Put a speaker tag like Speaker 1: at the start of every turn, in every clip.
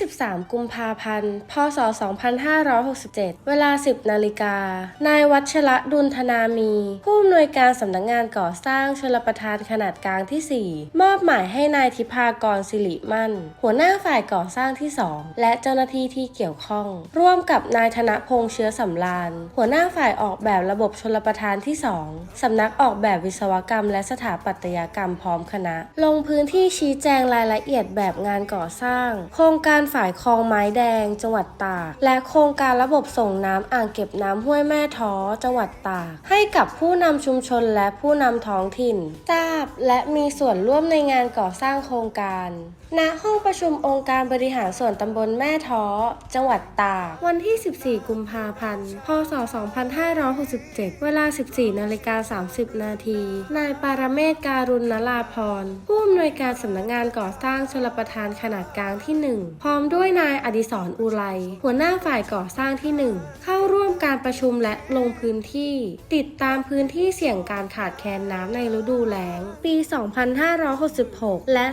Speaker 1: 13กุมภาพันธ์ พศ 2567 เวลา 10 นาฬิกา นายวัชระดุลธนามี ผู้อำนวยการสำนักงานก่อสร้างชลประทานขนาดกลางที่ 4 มอบหมายให้นายทิพากรสิริมั่น หัวหน้าฝ่ายก่อสร้างที่ 2 และเจ้าหน้าที่ที่เกี่ยวข้อง ร่วมกับนายธนพงษ์เชื้อสำราญหัวหน้าฝ่ายออกแบบระบบชลประทานที่ 2 สำนักออกแบบวิศวกรรม และสถาปัตยกรรมพร้อมคณะ ลงพื้นที่ชี้แจงรายละเอียดแบบงานก่อสร้าง โครงการฝ่ายคลองไม้แดง จังหวัดตาก และโครงการระบบส่งน้ำอ่างเก็บน้ำห้วยแม่ท้อ จังหวัดตาก ให้กับผู้นำชุมชนและผู้นำท้องถิ่น ทราบและมีส่วนร่วมในงานก่อสร้างโครงการณห้องประชุมองค์การบริหารส่วนตำบลแม่ท้อ จังหวัดตาก วันที่ 14 กุมภาพันธ์ พศ 2567 เวลา 14 นาฬิกา 30 นาที นายปารเมศการุณนราพร ผู้อำนวยการสำนักงานก่อสร้างชลประทานขนาดกลางที่ 1 พร้อมด้วยนายอดิศรอุไร หัวหน้าฝ่ายก่อสร้างที่ 1 เข้า ร่วมการประชุมและลงพื้นที่ ติดตามพื้นที่เสี่ยงการขาดแคลนน้ำในฤดูแล้ง ปี 2566 และ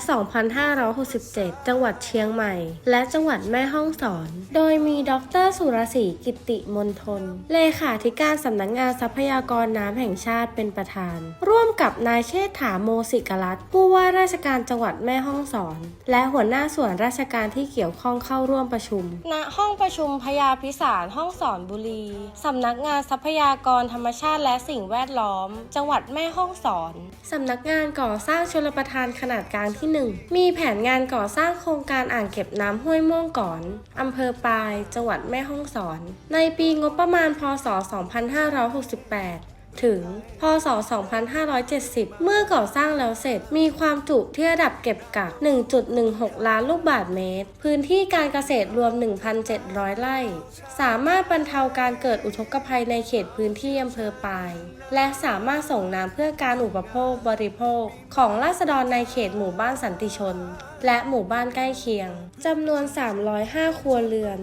Speaker 1: 2567 จังหวัดเชียงใหม่ และจังหวัดแม่ฮ่องสอน โดยมีดรสุรศรีกิติมนทน เลขาธิการสำนักงานทรัพยากรน้ำแห่งชาติเป็นประธาน ร่วมกับนายเชษฐาโมสิกรัตน์ผู้ว่าราชการจังหวัดแม่ฮ่องสอน และหัวหน้าส่วนราชการที่เกี่ยวข้องเข้าร่วมประชุม ณ ห้องประชุมพยาพิสารห้องสอนบุรีสำนักงานทรัพยากรธรรมชาติและสิ่งแวดล้อม จังหวัดแม่ฮ่องสอนสำนักงานก่อสร้างชลประทานขนาดกลางที่ 1 มีแผนงานก่อสร้างโครงการอ่างเก็บน้ำห้วยม่วงก่อนอำเภอปาย จังหวัดแม่ฮ่องสอน ในปีงบประมาณพศ 2568 ถึง พศ 2570 เมื่อก่อสร้างแล้วเสร็จ มีความจุที่ระดับเก็บกัก 1.16 ล้านลูกบาศก์เมตร พื้นที่การเกษตรรวม 1,700 ไร่ สามารถบรรเทาการเกิดอุทกภัยในเขตพื้นที่อำเภอปาย และสามารถส่งน้ำเพื่อการอุปโภคบริโภค ของราษฎรในเขตหมู่บ้านสันติชน และหมู่บ้านใกล้เคียงจำนวน 305 ครัวเรือน